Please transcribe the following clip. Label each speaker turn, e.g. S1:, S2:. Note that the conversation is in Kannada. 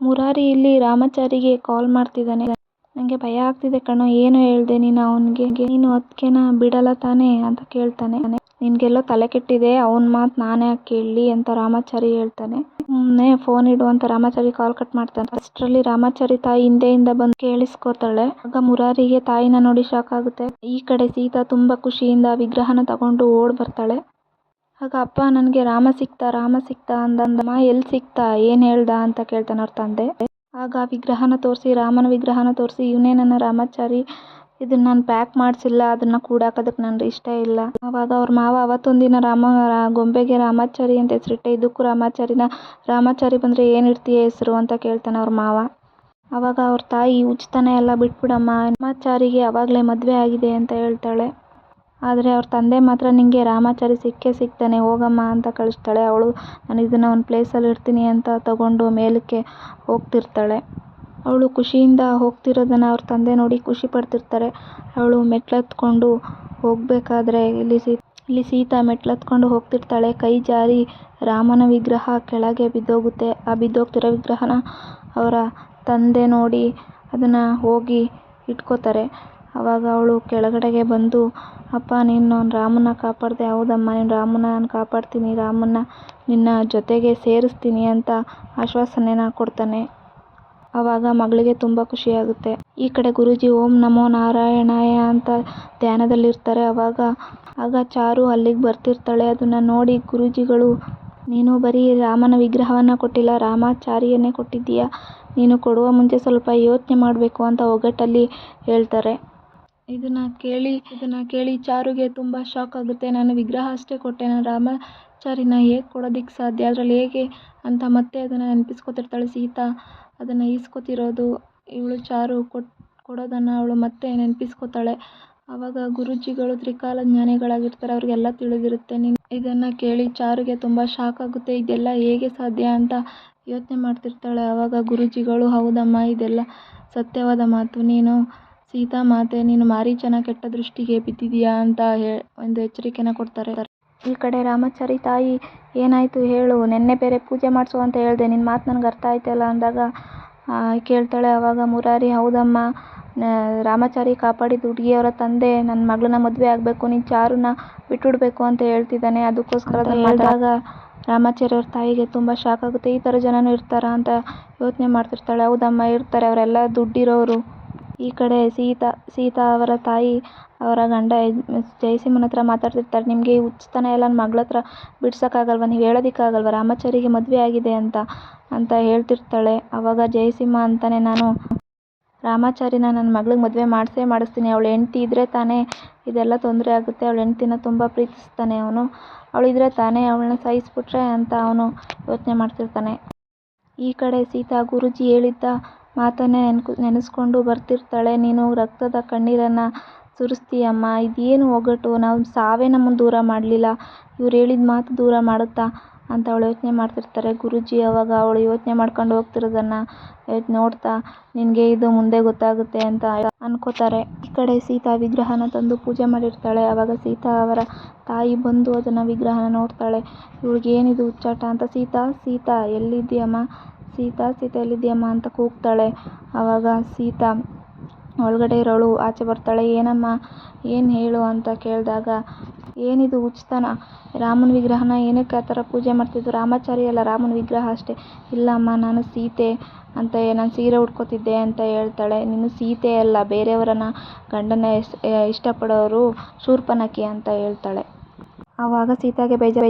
S1: ಮುರಾರಿ ಇಲ್ಲಿ ರಾಮಾಚಾರಿಗೆ ಕಾಲ್ ಮಾಡ್ತಿದ್ದಾನೆ. ನಂಗೆ ಭಯ ಆಗ್ತಿದೆ ಕಣೋ, ಏನು ಹೇಳ್ದೆ ನೀನು ಅವ್ನಿಗೆ? ನೀನು ಅದ್ಕೆನ ಬಿಡಲ್ಲ ತಾನೇ ಅಂತ ಕೇಳ್ತಾನೆ. ನಿನ್ಗೆಲ್ಲೋ ತಲೆ ಕೆಟ್ಟಿದೆ, ಅವನ ಮಾತು ನಾನೇ ಕೇಳಲಿ ಅಂತ ರಾಮಾಚಾರಿ ಹೇಳ್ತಾನೆ. ಸುಮ್ಮನೆ ಫೋನ್ ಇಡು ಅಂತ ರಾಮಾಚಾರಿ ಕಾಲ್ ಕಟ್ ಮಾಡ್ತಾನೆ. ಅಷ್ಟರಲ್ಲಿ ರಾಮಾಚಾರಿ ತಾಯಿ ಹಿಂದೆಯಿಂದ ಬಂದು ಕೇಳಿಸ್ಕೊತಾಳೆ. ಆಗ ಮುರಾರಿಗೆ ತಾಯಿನ ನೋಡಿ ಶಾಕ್ ಆಗುತ್ತೆ. ಈ ಕಡೆ ಸೀತಾ ತುಂಬಾ ಖುಷಿಯಿಂದ ವಿಗ್ರಹನ ತಗೊಂಡು ಓಡ್ ಬರ್ತಾಳೆ. ಆಗ ಅಪ್ಪ ನನಗೆ ರಾಮ ಸಿಕ್ತ ರಾಮ ಸಿಕ್ತ ಅಂದಮ್ಮ ಎಲ್ಲಿ ಸಿಕ್ತ, ಏನು ಹೇಳ್ದ ಅಂತ ಕೇಳ್ತಾನೆ ಅವ್ರ ತಂದೆ. ಆಗ ವಿಗ್ರಹನ ತೋರಿಸಿ, ರಾಮನ ವಿಗ್ರಹನ ತೋರಿಸಿ, ಇವನೇ ನನ್ನ ರಾಮಾಚಾರಿ ಇದನ್ನ ನಾನು ಪ್ಯಾಕ್ ಮಾಡಿಸಿಲ್ಲ, ಅದನ್ನು ಕೂಡಾಕೋದಕ್ಕೆ ನನಗೆ ಇಷ್ಟ ಇಲ್ಲ. ಆವಾಗ ಅವ್ರ ಮಾವ, ಅವತ್ತೊಂದಿನ ರಾಮ ಗೊಂಬೆಗೆ ರಾಮಾಚಾರಿ ಅಂತ ಹೆಸರಿಟ್ಟೆ, ಇದಕ್ಕೂ ರಾಮಾಚಾರಿನ ರಾಮಾಚಾರಿ ಬಂದರೆ ಏನು ಇಡ್ತೀಯ ಹೆಸರು? ಅಂತ ಕೇಳ್ತಾನೆ ಅವ್ರ ಮಾವ. ಆವಾಗ ಅವ್ರ ತಾಯಿ, ಉಚಿತನೇ ಎಲ್ಲ ಬಿಟ್ಬಿಡಮ್ಮ, ರಾಮಾಚಾರಿಗೆ ಆವಾಗಲೇ ಮದುವೆ ಆಗಿದೆ ಅಂತ ಹೇಳ್ತಾಳೆ. ಆದರೆ ಅವ್ರ ತಂದೆ ಮಾತ್ರ ನಿನಗೆ ರಾಮಾಚಾರಿ ಸಿಕ್ಕೇ ಸಿಗ್ತಾನೆ, ಹೋಗಮ್ಮ ಅಂತ ಕಳಿಸ್ತಾಳೆ. ಅವಳು, ನಾನು ಇದನ್ನು ಒಂದು ಪ್ಲೇಸಲ್ಲಿ ಇಡ್ತೀನಿ ಅಂತ ತಗೊಂಡು ಮೇಲಕ್ಕೆ ಹೋಗ್ತಿರ್ತಾಳೆ. ಅವಳು ಖುಷಿಯಿಂದ ಹೋಗ್ತಿರೋದನ್ನು ಅವ್ರ ತಂದೆ ನೋಡಿ ಖುಷಿ ಪಡ್ತಿರ್ತಾರೆ. ಅವಳು ಮೆಟ್ಲತ್ಕೊಂಡು ಹೋಗಬೇಕಾದ್ರೆ ಇಲ್ಲಿ ಸೀ, ಇಲ್ಲಿ ಸೀತಾ ಮೆಟ್ಲತ್ಕೊಂಡು ಹೋಗ್ತಿರ್ತಾಳೆ. ಕೈ ಜಾರಿ ರಾಮನ ವಿಗ್ರಹ ಕೆಳಗೆ ಬಿದ್ದೋಗುತ್ತೆ. ಆ ಬಿದ್ದೋಗ್ತಿರೋ ವಿಗ್ರಹನ ಅವರ ತಂದೆ ನೋಡಿ ಅದನ್ನು ಹೋಗಿ ಇಟ್ಕೋತಾರೆ. ಆವಾಗ ಅವಳು ಕೆಳಗಡೆಗೆ ಬಂದು, ಅಪ್ಪ, ನೀನು ರಾಮನ ಕಾಪಾಡಿದೆ, ಹೌದಮ್ಮ, ನೀನು ರಾಮನ ನಾನು ಕಾಪಾಡ್ತೀನಿ, ರಾಮನ್ನ ನಿನ್ನ ಜೊತೆಗೆ ಸೇರಿಸ್ತೀನಿ ಅಂತ ಆಶ್ವಾಸನೆನ ಕೊಡ್ತಾನೆ. ಅವಾಗ ಮಗಳಿಗೆ ತುಂಬ ಖುಷಿಯಾಗುತ್ತೆ. ಈ ಕಡೆ ಗುರೂಜಿ, ಓಂ ನಮೋ ನಾರಾಯಣಾಯ ಅಂತ ಧ್ಯಾನದಲ್ಲಿರ್ತಾರೆ. ಆಗ ಚಾರು ಅಲ್ಲಿಗೆ ಬರ್ತಿರ್ತಾಳೆ. ಅದನ್ನು ನೋಡಿ ಗುರೂಜಿಗಳು, ನೀನು ಬರೀ ರಾಮನ ವಿಗ್ರಹವನ್ನು ಕೊಟ್ಟಿಲ್ಲ ರಾಮಾಚಾರಿಯನ್ನೇ ಕೊಟ್ಟಿದ್ದೀಯಾ? ನೀನು ಕೊಡುವ ಮುಂಚೆ ಸ್ವಲ್ಪ ಯೋಚನೆ ಮಾಡಬೇಕು ಅಂತ ಒಗಟಲ್ಲಿ ಹೇಳ್ತಾರೆ. ಇದನ್ನು ಕೇಳಿ ಇದನ್ನು ಕೇಳಿ ಚಾರುಗೆ ತುಂಬ ಶಾಕ್ ಆಗುತ್ತೆ. ನಾನು ವಿಗ್ರಹ ಅಷ್ಟೇ ಕೊಟ್ಟೆ. ನಾನು ರಾಮಾಚಾರಿನ ಹೇಗೆ ಕೊಡೋದಕ್ಕೆ ಸಾಧ್ಯ? ಅದರಲ್ಲಿ ಹೇಗೆ ಅಂತ ಮತ್ತೆ ಅದನ್ನು ನೆನಪಿಸ್ಕೊತಿರ್ತಾಳೆ ಸೀತಾ. ಅದನ್ನು ಈಸ್ಕೊತಿರೋದು ಇವಳು ಚಾರು ಕೊಟ್ಟು ಕೊಡೋದನ್ನು ಅವಳು ಮತ್ತೆ ನೆನಪಿಸ್ಕೊತಾಳೆ. ಆವಾಗ ಗುರೂಜಿಗಳು ತ್ರಿಕಾಲ ಜ್ಞಾನಿಗಳಾಗಿರ್ತಾರೆ. ಅವ್ರಿಗೆಲ್ಲ ತಿಳಿದಿರುತ್ತೆ. ನೀನು ಇದನ್ನು ಕೇಳಿ ಚಾರುಗೆ ತುಂಬ ಶಾಕ್ ಆಗುತ್ತೆ. ಇದೆಲ್ಲ ಹೇಗೆ ಸಾಧ್ಯ ಅಂತ ಯೋಚನೆ ಮಾಡ್ತಿರ್ತಾಳೆ. ಆವಾಗ ಗುರೂಜಿಗಳು, ಹೌದಮ್ಮ, ಇದೆಲ್ಲ ಸತ್ಯವಾದ ಮಾತು. ನೀನು ಸೀತಾ ಮಾತೆ ನೀನು ಮಾರೀಚನ ಕೆಟ್ಟ ದೃಷ್ಟಿಗೆ ಬಿದ್ದಿದೀಯಾ ಅಂತ ಒಂದು ಎಚ್ಚರಿಕೆನ ಕೊಡ್ತಾರೆ. ಈ ಕಡೆ ರಾಮಾಚಾರಿ ತಾಯಿ ಏನಾಯಿತು ಹೇಳು ನೆನ್ನೆ ಬೇರೆ ಪೂಜೆ ಮಾಡಿಸು ಅಂತ ಹೇಳಿದೆ ನಿನ್ನ ಮಾತು ನನಗೆ ಅರ್ಥ ಆಯ್ತಲ್ಲ ಅಂದಾಗ ಕೇಳ್ತಾಳೆ ಆವಾಗ ಮುರಾರಿ ಹೌದಮ್ಮ ರಾಮಾಚಾರಿ ಕಾಪಾಡಿದ ಹುಡುಗಿಯವರ ತಂದೆ ನನ್ನ ಮಗಳನ್ನ ಮದುವೆ ಆಗಬೇಕು ನಿನ್ನ ಚಾರುನ ಬಿಟ್ಬಿಡ್ಬೇಕು ಅಂತ ಹೇಳ್ತಿದ್ದಾನೆ ಅದಕ್ಕೋಸ್ಕರ ಹೇಳಿದಾಗ ರಾಮಾಚಾರಿ ಅವ್ರ ತಾಯಿಗೆ ತುಂಬ ಶಾಕ್ ಆಗುತ್ತೆ ಈ ಥರ ಜನನೂ ಇರ್ತಾರಾ ಅಂತ ಯೋಚನೆ ಮಾಡ್ತಿರ್ತಾಳೆ. ಹೌದಮ್ಮ ಇರ್ತಾರೆ ಅವರೆಲ್ಲ ದುಡ್ಡಿರೋರು. ಈ ಕಡೆ ಸೀತಾ ಸೀತಾ ಅವರ ತಾಯಿ, ಅವರ ಗಂಡ ಜಯಸಿಂಹನ ಹತ್ರ ಮಾತಾಡ್ತಿರ್ತಾರೆ. ನಿಮಗೆ ಈ ಹುಚ್ಚುತನ ಎಲ್ಲ ಮಗಳ ಹತ್ರ ಬಿಡ್ಸೋಕ್ಕಾಗಲ್ವಾ? ನೀವು ಹೇಳೋದಕ್ಕಾಗಲ್ವಾ? ರಾಮಾಚಾರಿಗೆ ಮದುವೆ ಆಗಿದೆ ಅಂತ ಅಂತ ಹೇಳ್ತಿರ್ತಾಳೆ. ಅವಾಗ ಜಯಸಿಂಹ ಅಂತಾನೆ, ನಾನು ರಾಮಾಚಾರಿನ ನನ್ನ ಮಗಳಿಗೆ ಮದುವೆ ಮಾಡಿಸೇ ಮಾಡಿಸ್ತೀನಿ. ಅವಳು ಹೆಂಡ್ತಿ ಇದ್ದರೆ ತಾನೇ ಇದೆಲ್ಲ ತೊಂದರೆ ಆಗುತ್ತೆ. ಅವಳು ಹೆಂಡ್ತಿನ ತುಂಬ ಪ್ರೀತಿಸ್ತಾನೆ ಅವನು. ಅವಳಿದ್ರೆ ತಾನೇ ಅವಳನ್ನ ಸಹಿಸ್ಬಿಟ್ರೆ ಅಂತ ಅವನು ಯೋಚನೆ ಮಾಡ್ತಿರ್ತಾನೆ. ಈ ಕಡೆ ಸೀತಾ ಗುರೂಜಿ ಹೇಳಿದ್ದ ಮಾತನ್ನೇ ನೆನ್ಕು, ನೆನೆಸ್ಕೊಂಡು ಬರ್ತಿರ್ತಾಳೆ. ನೀನು ರಕ್ತದ ಕಣ್ಣೀರನ್ನು ಸುರಿಸ್ತೀಯಮ್ಮ ಇದೇನು ಒಗಟು? ನಾವು ಸಾವೇ ನಮ್ಮನ್ನು ದೂರ ಮಾಡಲಿಲ್ಲ. ಇವ್ರು ಹೇಳಿದ ಮಾತು ದೂರ ಮಾಡುತ್ತಾ? ಅಂತ ಅವಳು ಯೋಚನೆ ಮಾಡ್ತಿರ್ತಾರೆ. ಗುರೂಜಿ ಅವಾಗ ಅವಳು ಯೋಚನೆ ಮಾಡ್ಕೊಂಡು ಹೋಗ್ತಿರೋದನ್ನು ನೋಡ್ತಾ, ನಿನಗೆ ಇದು ಮುಂದೆ ಗೊತ್ತಾಗುತ್ತೆ ಅಂತ ಅನ್ಕೋತಾರೆ. ಈ ಕಡೆ ಸೀತಾ ವಿಗ್ರಹನ ತಂದು ಪೂಜೆ ಮಾಡಿರ್ತಾಳೆ. ಆವಾಗ ಸೀತಾ ಅವರ ತಾಯಿ ಬಂದು ಅದನ್ನು ವಿಗ್ರಹನ ನೋಡ್ತಾಳೆ. ಇವಳಿಗೆ ಏನಿದು ಹುಚ್ಚಾಟ ಅಂತ ಸೀತಾ ಸೀತಾ, ಎಲ್ಲಿದ್ದೀಯಮ್ಮ? ಸೀತಾ ಸೀತಾ ಅಂತ ಕೂಗ್ತಾಳೆ. ಆವಾಗ ಸೀತಾ, ಒಳಗಡೆ ಇರೋಳು, ಆಚೆ ಬರ್ತಾಳೆ. ಏನಮ್ಮ, ಏನು ಹೇಳು? ಅಂತ ಕೇಳಿದಾಗ, ಏನಿದು ಹುಚ್ಚುತನ ರಾಮನ ವಿಗ್ರಹನ ಏನಕ್ಕೆ ಆ ಥರ ಪೂಜೆ ಮಾಡ್ತಿದ್ದು? ರಾಮಾಚಾರಿ ಅಲ್ಲ, ರಾಮನ ವಿಗ್ರಹ ಅಷ್ಟೇ. ಇಲ್ಲಮ್ಮ ನಾನು ಸೀತೆ ಅಂತ ನಾನು ಸೀರೆ ಉಟ್ಕೋತಿದ್ದೆ ಅಂತ ಹೇಳ್ತಾಳೆ. ನೀನು ಸೀತೆ ಅಲ್ಲ, ಬೇರೆಯವರನ್ನ ಗಂಡನ ಇಷ್ಟಪಡೋರು ಶೂರ್ಪನಖಿ ಅಂತ ಹೇಳ್ತಾಳೆ. ಆವಾಗ ಸೀತಾಗೆ ಬೇಜಾರು